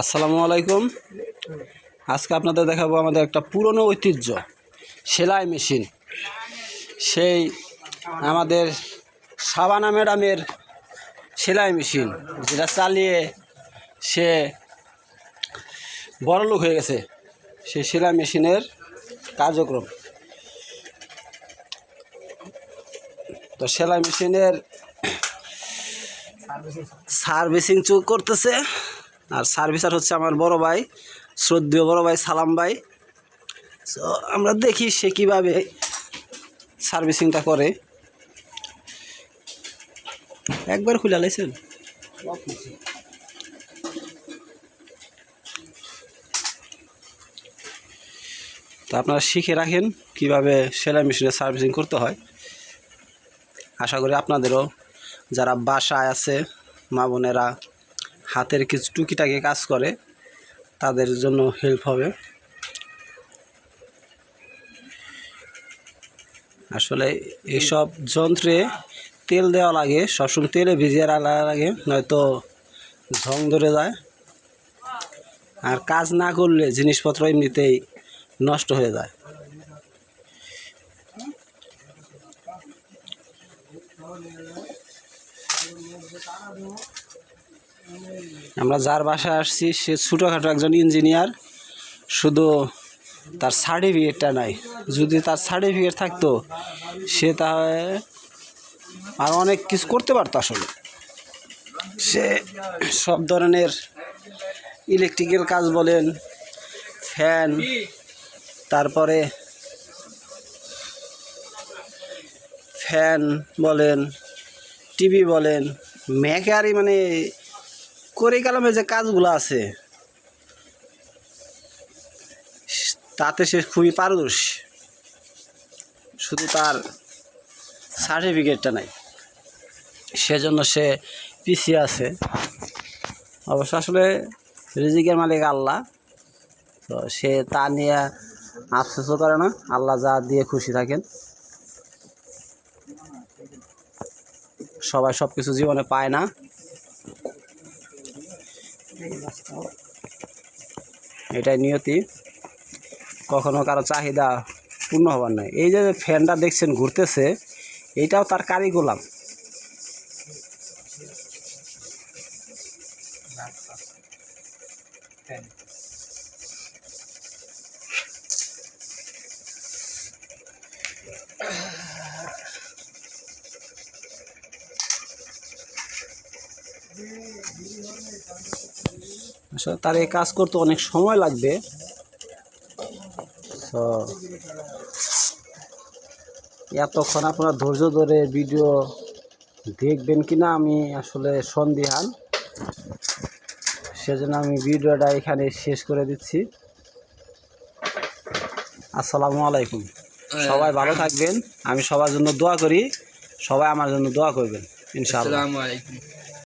আসসালামু আলাইকুম। আজকে আপনাদের দেখাবো আমাদের একটা পুরনো ঐতিহ্য, সেলাই মেশিন। সেই আমাদের সাবানা ম্যাডামের সেলাই মেশিন, যেটা চালিয়ে সে বড়লোক হয়ে গেছে, সেই সেলাই মেশিনের কার্যক্রম। তো সেলাই মেশিনের সার্ভিসিং চুক করতেছে। আর সার্ভিসার হচ্ছে আমার বড় ভাই, শ্রদ্ধেয় বড় ভাই সালাম ভাই। তো আমরা দেখি সে কীভাবে সার্ভিসিংটা করে। একবার খুলে লাইছেন? তো আপনারা শিখে রাখেন কীভাবে সেলাই মেশিনে সার্ভিসিং করতে হয়। আশা করি আপনাদেরও যারা বাসায় আছে, মা বোনেরা হাতের কিছু টুকিটাকি কাজ করে, তাদের জন্য হেল্প হবে। আসলে এইসব যন্ত্রে তেল দেওয়া লাগে, সবসময় তেলে ভিজিয়ে রাখা লাগে, নয়তো ঝং ধরে যায়। আর কাজ না করলে জিনিসপত্র এমনিতেই নষ্ট হয়ে যায়। আমরা যার বাসায় আসছি, সে ছোটোখাটো একজন ইঞ্জিনিয়ার। শুধু তার সার্টিফিকেটটা নাই। যদি তার সার্টিফিকেট থাকতো, সে তাহলে আর অনেক কিছু করতে পারতো আসলে। সে সব ধরনের ইলেকট্রিকের কাজ বলেন ফ্যান তারপরে ফ্যান বলেন টিভি বলেন মেকারি মানে করে কালামে যে কাজগুলো আছে। তাতে সে খুবই পারদর্শী। শুধু তার সার্টিফিকেটটা নাই। সেজন্য সে পিছিয়ে আছে। অবশ্য আসলে রিজিকের মালিক আল্লাহ। তো সে তা নিয়ে আফসোসও করে না। আল্লাহ যা দিয়ে খুশি থাকেন। সবাই সব কিছু জীবনে পায় না। এটাই নিয়তি। কখনো কারও চাহিদা পূর্ণ হবার নাই। এই যে ফ্যানটা দেখছেন ঘুরতেছে এইটাও তার কারিকুলাম আসলে তার এই কাজ করতে অনেক সময় লাগবে। তো এতক্ষণ আপনারা ধৈর্য ধরে ভিডিও দেখবেন কি না আমি আসলে সন্দিহান। সেজন্য আমি ভিডিওটা এখানে শেষ করে দিচ্ছি। আসসালামু আলাইকুম। সবাই ভালো থাকবেন। আমি সবার জন্য দোয়া করি। সবাই আমার জন্য দোয়া করবেন ইনশাআল্লাহ।